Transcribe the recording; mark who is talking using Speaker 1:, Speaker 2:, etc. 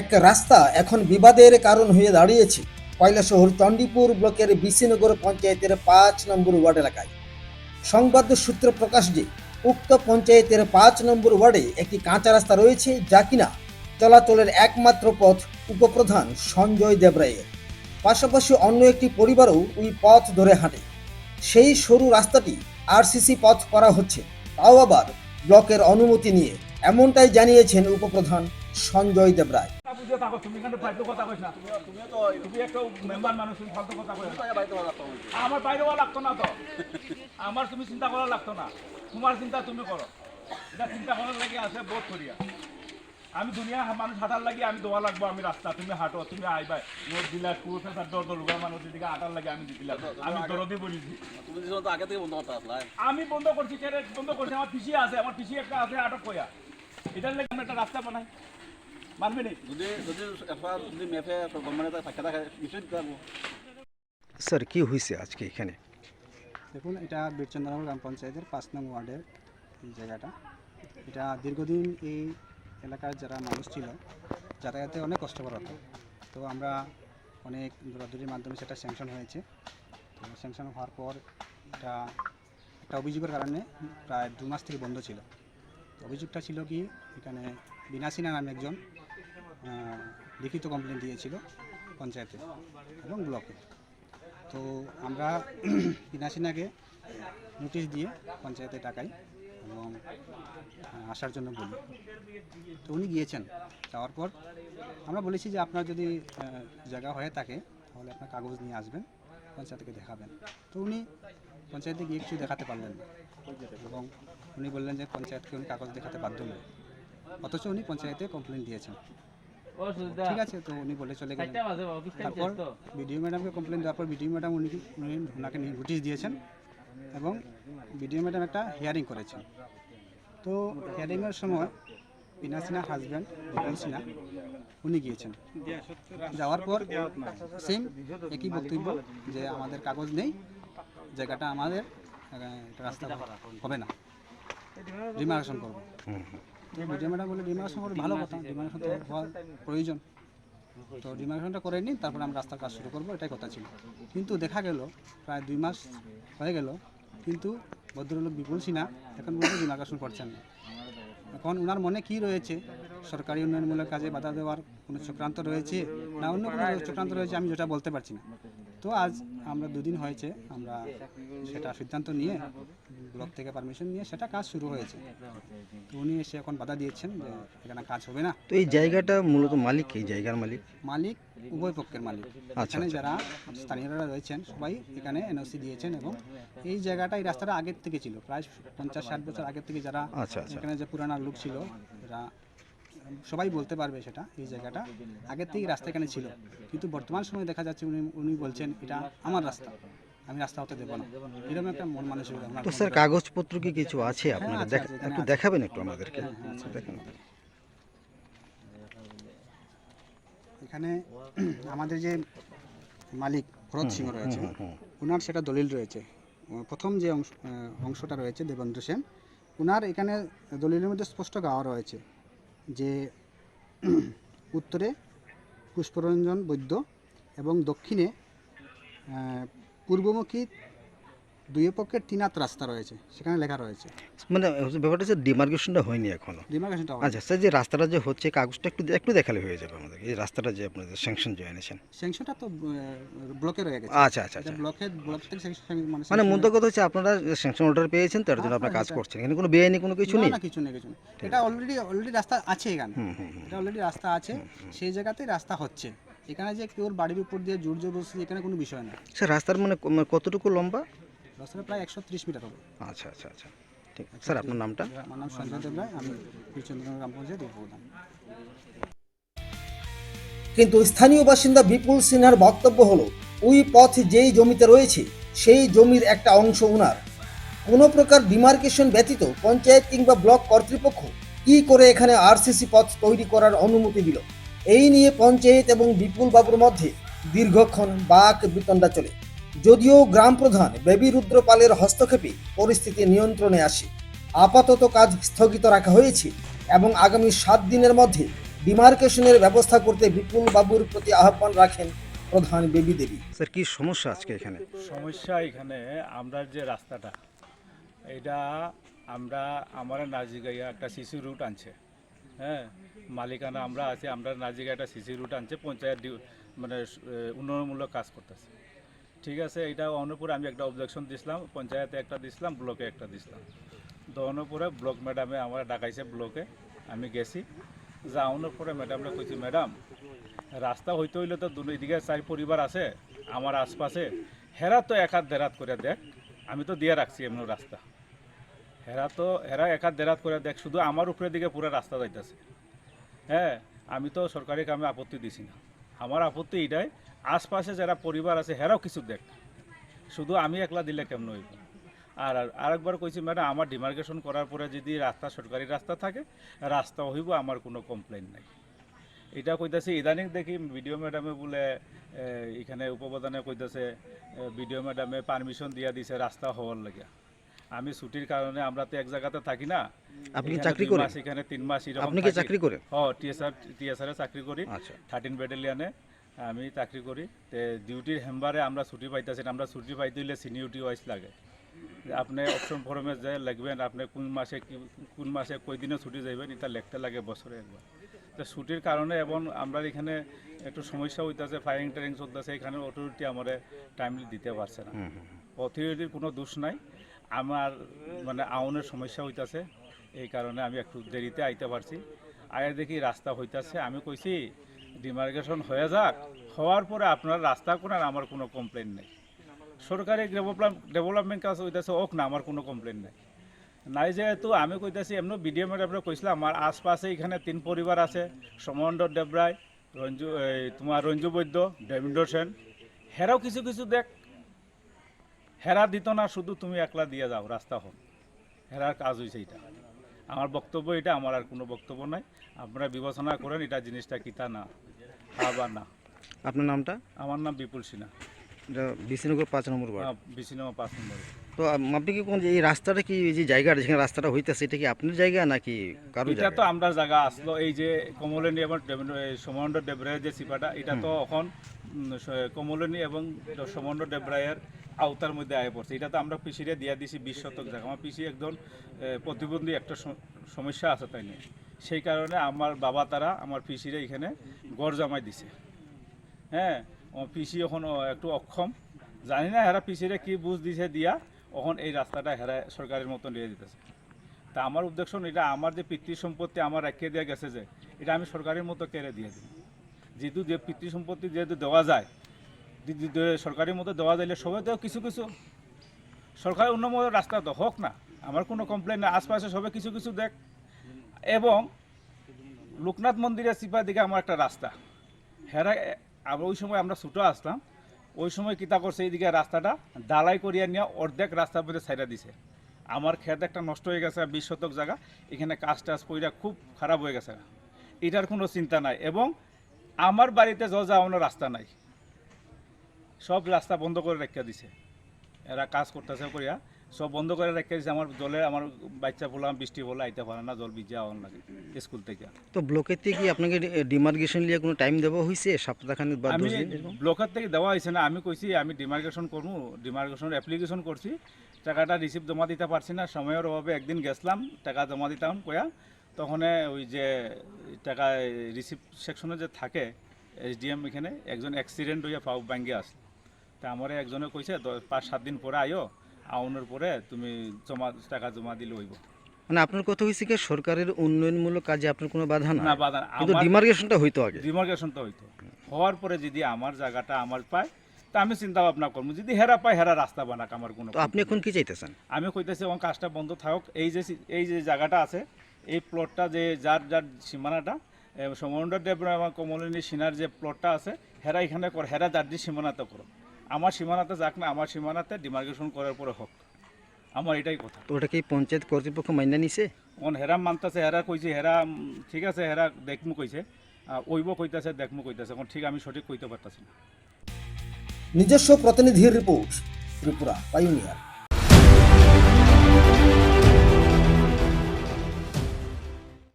Speaker 1: এক রাস্তা এখন বিবাদের কারণ হয়ে দাঁড়িয়েছে। কয়লাশহর চণ্ডীপুর ব্লকের বিশিনগর পঞ্চায়েতের পাঁচ নম্বর ওয়ার্ড এলাকায়। সংবাদ সূত্র প্রকাশ যে, উক্ত পঞ্চায়েতের পাঁচ নম্বর ওয়ার্ডে একটি কাঁচা রাস্তা রয়েছে যা কিনা চলাচলের একমাত্র পথ উপপ্রধান সঞ্জয় দেবরায়ের। পাশাপাশি অন্য একটি পরিবারও ওই পথ ধরে হাঁটে। সেই সরু রাস্তাটি আরসিসি পথ করা হচ্ছে, তাও আবার ব্লকের অনুমতি নিয়ে, এমনটাই জানিয়েছেন উপপ্রধান সঞ্জয় দেবরায়।
Speaker 2: বুঝে থাকো তুমি কিন্তু ফালতু কথা কইছ না। তুমি একটা মেম্বার মানুষ তুমি ফালতু কথা কইছ আমার বাইরে হওয়া লাগতো না তো। আমার তুমি চিন্তা করা লাগতো না। তোমার চিন্তা তুমি করো। এটা চিন্তা করার লাগে আছে বহুত করিয়া। আমি দুনিয়া মানুষ হাঁটার লাগি আমি দোয়া লাগবো আমি রাস্তা তুমি হাঁটো তুমি আইবা। মোট দিলা প্রফেসর দর দর মানুষ দিকে হাঁটার লাগে আমি দিলাম। আমি দরদি বলিছি
Speaker 3: আসলা
Speaker 2: আমি বন্ধ করছি বন্ধ করছি আমার পিছিয়ে আছে আমার পিছিয়ে একটা আছে আটক কয়া এটার লাগে আমি একটা রাস্তা বানাই।
Speaker 4: স্যার কি হয়েছে আজকে এখানে?
Speaker 5: দেখুন এটা বীরচন্দ্রনগর গ্রাম পঞ্চায়েতের পাঁচ নং ওয়ার্ডের এই জায়গাটা। এটা দীর্ঘদিন এই এলাকার যারা মানুষ ছিল যাতায়াতে অনেক কষ্টকর হতো। তো আমরা অনেক দৌড়াদৌড়ির মাধ্যমে সেটা স্যাংশন হয়েছে। তো স্যাংশন হওয়ার পর এটা একটা অভিযোগের কারণে প্রায় দু মাস থেকে বন্ধ ছিল। তো অভিযোগটা ছিল কি এখানে বিনাসিনা নামে একজন লিখিত কমপ্লেন দিয়েছিল পঞ্চায়েতে এবং ব্লকে। তো আমরা বিনাসিনাকে নোটিশ দিয়ে পঞ্চায়েতে টাকাই এবং আসার জন্য বলি। তো উনি গিয়েছেন। যাওয়ার পর আমরা বলেছি যে আপনার যদি জায়গা হয়ে থাকে তাহলে আপনার কাগজ নিয়ে আসবেন, পঞ্চায়েতকে দেখাবেন। তো উনি পঞ্চায়েতে গিয়ে কিছু দেখাতে পারলেন না এবং উনি বললেন যে পঞ্চায়েতকে উনি কাগজ দেখাতে বাধ্য নয়। অথচ উনি পঞ্চায়েতে কমপ্লেন দিয়েছেন। ঠিক আছে তো উনি বলে চলে গেলেন। তারপর বিডিও ম্যাডামকে কমপ্লেন দেওয়ার পর বিডিও ম্যাডাম উনি উনি ওনাকে নোটিশ দিয়েছেন এবং বিডিও ম্যাডাম একটা হিয়ারিং করেছেন। তো হিয়ারিংয়ের সময় বিনা সিনহার হাজব্যান্ড বিপুল সিনহা উনি গিয়েছেন। যাওয়ার পর সেম একই বক্তব্য যে আমাদের কাগজ নেই জায়গাটা আমাদের রাস্তা হবে না। ডিমার্কেশন করব। বিডিও ম্যাডাম বলে ডিমার্কেশন করে ভালো কথা ডিমার্কেশন তো হওয়ার প্রয়োজন। তো ডিমার্কেশনটা করে নিন তারপর আমরা রাস্তার কাজ শুরু করব এটাই কথা ছিল। কিন্তু দেখা গেল প্রায় দুই মাস হয়ে গেল কিন্তু ভদ্রলোক বিপুল সিনহা এখন পর্যন্ত ডিমার্কেশন করছেন না। এখন ওনার মনে কি রয়েছে? সরকারি উন্নয়নমূলক কাজে বাধা দেওয়ার কোনো চক্রান্ত রয়েছে? না অন্য কোনো চক্রান্ত রয়েছে আমি যেটা বলতে পারছি না। তো আজ আমরা দুদিন হয়েছে আমরা সেটা সিদ্ধান্ত নিয়ে ব্লক থেকে পারমিশন নিয়ে সেটা কাজ শুরু হয়েছে। তো উনি এসে এখন বাধা দিয়েছেন যে এখানে কাজ হবে না।
Speaker 4: তো এই জায়গাটা মূলত মালিক এই জায়গার মালিক?
Speaker 5: মালিক উভয় পক্ষের মালিক।
Speaker 4: আচ্ছা,
Speaker 5: এখানে
Speaker 4: আচ্ছা।
Speaker 5: যারা স্থানীয়রা রয়েছেন সবাই এখানে এনওসি দিয়েছেন এবং এই জায়গাটা এই রাস্তাটা আগের থেকে ছিল। প্রায় পঞ্চাশ ষাট বছর আগের থেকে যারা
Speaker 4: আচ্ছা
Speaker 5: এখানে যে পুরানা লোক ছিল এরা সবাই বলতে পারবে সেটা এই জায়গাটা আগের থেকেই রাস্তা এখানে ছিল। কিন্তু বর্তমান সময়ে দেখা যাচ্ছে উনি উনি বলছেন এটা আমার রাস্তা। আমি রাস্তা হতে দেবো না। এরকম একটা মন মানসিকতা
Speaker 4: তো স্যার কাগজপত্র কি কিছু আছে আপনাদের
Speaker 5: আছে, আছে,
Speaker 4: একটু দেখাবেন একটু আমাদেরকে?
Speaker 5: হ্যাঁ, হ্যাঁ, আছে।
Speaker 4: দেখেন।
Speaker 5: এখানে আমাদের যে মালিক ভরত সিংহ রয়েছে। ওনার সেটা দলিল রয়েছে। প্রথম যে অংশ অংশটা রয়েছে দেবেন্দ্র সেন ওনার এখানে দলিলের মধ্যে স্পষ্ট গাওয়া রয়েছে যে উত্তরে পুষ্পরঞ্জন বৈদ্য এবং দক্ষিণে পূর্বমুখী দুই পক্ষের তিনাত রাস্তা রয়েছে সেখানে লেখা রয়েছে।
Speaker 4: মানে ব্যাপারটা হচ্ছে ডিমার্কেশনটা হয়নি এখনও।
Speaker 5: ডিমার্কেশনটা
Speaker 4: আচ্ছা স্যার যে রাস্তাটা যে হচ্ছে কাগজটা একটু একটু দেখালে হয়ে যাবে আমাদের। এই রাস্তাটা যে আপনাদের স্যাংশন যে এনেছেন।
Speaker 5: স্যাংশনটা তো ব্লকে রয়ে গেছে।
Speaker 4: আচ্ছা আচ্ছা আচ্ছা।
Speaker 5: ব্লকে ব্লক থেকে মানে
Speaker 4: মানে মূলত কথা হচ্ছে আপনারা স্যাংশন অর্ডার পেয়েছেন তার জন্য আপনারা কাজ করছেন। এখানে কোনো বেআইনি কোনো কিছু নেই?
Speaker 5: না কিছু নেই কিছু এটা অলরেডি অলরেডি রাস্তা আছে এখানে। এটা অলরেডি রাস্তা আছে। সেই জায়গাতেই রাস্তা হচ্ছে। এখানে যে কেউ বাড়ির উপর দিয়ে জোর জবরদস্তি এখানে কোনো বিষয় না।
Speaker 4: স্যার রাস্তার মানে মানে কতটুকু লম্বা?
Speaker 5: রাস্তাটা প্রায় একশো ত্রিশ মিটার হবে।
Speaker 4: আচ্ছা আচ্ছা আচ্ছা। ঠিক স্যার আপনার নামটা?
Speaker 5: আমার নাম সঞ্জয় দেবরায়। আমি বীরচন্দ্রনগর গ্রাম পঞ্চায়েত উপপ্রধান।
Speaker 1: কিন্তু স্থানীয় বাসিন্দা বিপুল সিনহার বক্তব্য হলো ওই পথ যেই জমিতে রয়েছে সেই জমির একটা অংশ উনার। কোনো প্রকার ডিমার্কেশন ব্যতীত পঞ্চায়েত কিংবা ব্লক কর্তৃপক্ষ কি করে এখানে আরসিসি পথ তৈরি করার অনুমতি দিল? এই নিয়ে পঞ্চায়েত এবং বিপুল বাবুর মধ্যে দীর্ঘক্ষণ বাক বিতণ্ডা চলে। যদিও গ্রাম প্রধান বেবি রুদ্রপালের হস্তক্ষেপে পরিস্থিতি নিয়ন্ত্রণে আসে। আপাতত কাজ স্থগিত রাখা হয়েছে এবং আগামী সাত দিনের মধ্যে ডিমার্কেশনের ব্যবস্থা করতে বিপুল বাবুর প্রতি আহ্বান রাখেন প্রধান বেবী দেবী।
Speaker 4: স্যার কি সমস্যা আজকে এখানে?
Speaker 2: সমস্যা এখানে আমরা যে রাস্তাটা এটা আমরা আমার নাজিগাইয়া একটা শিশু রুট আনছে হ্যাঁ? মালিকানা আমরা আছি, আমরা নাজিগাইয়া একটা সিসি রুট আনছে, পঞ্চায়েত মানে উন্নয়নমূলক কাজ করতেছে। ঠিক আছে, এটা অনুপুরে আমি একটা অবজেকশন দিছিলাম, পঞ্চায়েতে একটা দিছিলাম, ব্লকে একটা দিছিলাম। তো পরে ব্লক ম্যাডামে আমার ডাকাইছে ব্লকে, আমি গেছি। যাওয়ানোর পরে ম্যাডামরা কইছি, ম্যাডাম, রাস্তা হইতে হইলে তো দুই দিকে চার পরিবার আছে, আমার আশপাশে, হেরা তো এক হাত দেরাত করে দেখ, আমি তো দিয়ে রাখছি এমন রাস্তা। হেরা তো, হেরা এক হাত দেরাত করে দেখ, শুধু আমার উপরের দিকে পুরো রাস্তা যাইতেছে। হ্যাঁ আমি তো সরকারি কামে আপত্তি দিছি না। আমার আপত্তি এটাই, আশপাশে যারা পরিবার আছে, হেরাও কিছু দেখ। শুধু আমি একলা দিলে কেমন হইব? আর আর- আরেকবার কইছি, ম্যাডাম, আমার ডিমার্কেশন করার পরে যদি রাস্তা সরকারি রাস্তা থাকে, রাস্তা হইব, আমার কোনো কমপ্লেন নাই। এটা কইতাছে, ইদানিং দেখি ভিডিও ম্যাডামে বলে এখানে উপপ্রধানে কইতাছে ভিডিও ম্যাডামে পারমিশন দিয়া দিছে রাস্তা হওয়ার লাগে আমি ছুটির কারণে আমরা তো এক জায়গাতে থাকি না।
Speaker 4: আপনি চাকরি করেন?
Speaker 2: এখানে তিন মাস এরকম
Speaker 4: আপনি কি চাকরি করেন?
Speaker 2: ও টিএসআর টিএসআরে চাকরি করি।
Speaker 4: আচ্ছা।
Speaker 2: থার্টিন ব্যাটালিয়ানে আমি চাকরি করি। তে ডিউটির হেম্বারে আমরা ছুটি পাইতেছি আমরা ছুটি পাইতে হইলে সিনিয়রিটি ওয়াইজ লাগে। আপনি অপশন ফর্মে যে লিখবেন আপনি কোন মাসে কোন মাসে কই দিনে ছুটি যাইবেন এটা লিখতে লাগে বছরে একবার। তো ছুটির কারণে এবং আমরা এখানে একটু সমস্যা হইতেছে ফায়ারিং টারিং চলতেছে এখানে অথরিটি আমার টাইমলি দিতে পারছে না। অথরিটির কোনো দোষ নাই। আমার মানে আউনের সমস্যা হইতাছে, এই কারণে আমি একটু দেরিতে আইতে পারছি। আয়া দেখি রাস্তা হইতাছে, আমি কইছি, ডিমার্কেশন হয়ে যাক। হওয়ার পরে আপনার রাস্তা করার আমার কোনো কমপ্লেন নেই। সরকারি ডেভেলপ, ডেভেলপমেন্ট কাজ হইতেছে, ওক না, আমার কোনো কমপ্লেন নেই। নাই যেহেতু, আমি কইতাছি, এমনি বিডিএম ম্যাডামরা কইছিলাম, আমার আশপাশে এখানে তিন পরিবার আছে, সমন্দ্র দেবরায়, রঞ্জু তোমার রঞ্জু বৈদ্য দেবেন্দ্র সেন। হেরাও কিছু কিছু দেখ হেরা দিত না শুধু তুমি একলা দিয়ে যাও রাস্তা হোক। হেরার কাজ হয়েছে এটা আমার বক্তব্য এটা আমার আর কোনো বক্তব্য নাই। আপনারা বিবেচনা করেন এটা জিনিসটা কিতা না আবার না।
Speaker 4: আপনার নামটা?
Speaker 2: আমার নাম বিপুল সিনহা।
Speaker 4: এটা বিশ্বনগর পাঁচ নম্বর ওয়ার্ড।
Speaker 2: বিসিনেমা পাঁচ নম্বর
Speaker 4: তো আপনি কি কোন যে এই রাস্তাটা কি যে জায়গাটা যেখানে রাস্তাটা হইতেছে এটা কি আপনার জায়গা নাকি কারণ
Speaker 2: এটা তো আমরা জায়গা আসলো এই যে কমলনী এবং সমন্দ্র দেবরায়ের যে সিপাটা এটা তো এখন কমলনী এবং সমন্দ্র দেবরায়ের আওতার মধ্যে আয় পড়ছে। এটা তো আমরা পিসিরে দিয়া দিছি বিশ শতক জায়গা। আমার পিসি একজন প্রতিবন্ধী একটা সমস্যা আছে তাই নিয়ে। সেই কারণে আমার বাবা তারা আমার পিসিরে এখানে গড় জামাই দিছে। হ্যাঁ আমার পিসি এখন একটু অক্ষম। জানি না হেরা পিসিরে কি বুঝ দিছে দিয়া এখন এই রাস্তাটা হেরা সরকারের মতন দিয়ে দিতেছে। তা আমার উদ্দেশ্য এটা, আমার যে পিতৃ সম্পত্তি আমার রেখে দেওয়া গেছে যে, এটা আমি সরকারের মতো কেড়ে দিয়ে দিই। যেহেতু যে পিতৃ সম্পত্তি যেহেতু দেওয়া যায় সরকারের মতো দেওয়া যাইলে সবাই তো কিছু কিছু সরকারের উন্নময় রাস্তা তো হোক না আমার কোনো কমপ্লেন না আশপাশে সবাই কিছু কিছু দেখ এবং লোকনাথ মন্দিরের সিপার দিকে আমার একটা রাস্তা হেরা আমরা ওই সময় আমরা ছুটো আসলাম ওই সময় কিতা করছে এইদিকে রাস্তাটা ডালাই করিয়া নিয়ে অর্ধেক রাস্তার মধ্যে সাইডা দিছে আমার ক্ষেত একটা নষ্ট হয়ে গেছে বিশ শতক জায়গা এখানে কাজ টাজ পইরা খুব খারাপ হয়ে গেছে এটার কোনো চিন্তা নাই এবং আমার বাড়িতে জ যাওয়ানোর রাস্তা নাই সব রাস্তা বন্ধ করে রেখে দিছে। এরা কাজ করতেছে করিয়া সব বন্ধ করে রেখে দিছে। আমার জলে আমার বাচ্চা বললাম বৃষ্টি বলে আইতে পারে না জল ভিজে আওয়ান লাগে স্কুল থেকে।
Speaker 4: তো ব্লকের থেকে কি আপনাকে ডিমার্কেশন লিয়ে কোনো টাইম দেওয়া হয়েছে সপ্তাহখানেক বা
Speaker 2: আমি? ব্লকের থেকে দেওয়া হয়েছে না। আমি কইছি আমি ডিমার্কেশন করব ডিমার্কেশন অ্যাপ্লিকেশন করছি। টাকাটা রিসিভ জমা দিতে পারছি না সময়ের অভাবে একদিন গেছিলাম টাকা জমা দিতাম কয়া তখন ওই যে টাকা রিসিভ সেকশনে যে থাকে এসডিএম এখানে একজন অ্যাক্সিডেন্ট হইয়া পাও ব্যাঙ্গে আস তা আমার একজনে কইছে পাঁচ সাত দিন পরে আইও আউনের পরে তুমি জমা টাকা জমা দিলে হইব।
Speaker 4: মানে আপনার কথা হয়েছে কি সরকারের উন্নয়নমূলক কাজে আপনার কোনো বাধা না
Speaker 2: না বাধা
Speaker 4: কিন্তু ডিমার্কেশনটা হইতো আগে?
Speaker 2: ডিমার্কেশন তো হইতো। হওয়ার পরে যদি আমার জায়গাটা আমার পায় তা আমি চিন্তা ভাবনা করব। যদি হেরা পায় হেরা রাস্তা বানাক আমার কোনো
Speaker 4: আপনি এখন কি চাইতেছেন?
Speaker 2: আমি কইতেছি আমার কাজটা বন্ধ থাকুক। এই যে এই যে জায়গাটা আছে এই প্লটটা যে যার যার সীমানাটা সমন্দ্র দেব এবং কমলিনী সিনার যে প্লটটা আছে হেরা এখানে কর হেরা যার সীমানাতে করো আমার সীমানাতে যাক না আমার সীমানাতে ডিমার্কেশন করার পরে হোক। আমার এটাই কথা।
Speaker 4: তো ওটা কি পঞ্চায়েত কর্তৃপক্ষ মাইনা নিছে?
Speaker 2: কোন হেরা মানতেছে হেরা কইছে হেরা ঠিক আছে হেরা দেখমু কইছে ওইব কইতাছে দেখমু কইতাছে এখন ঠিক আমি সঠিক কইতে পারতাছি না।
Speaker 1: নিজস্ব প্রতিনিধির রিপোর্ট ত্রিপুরা পাইনিয়ার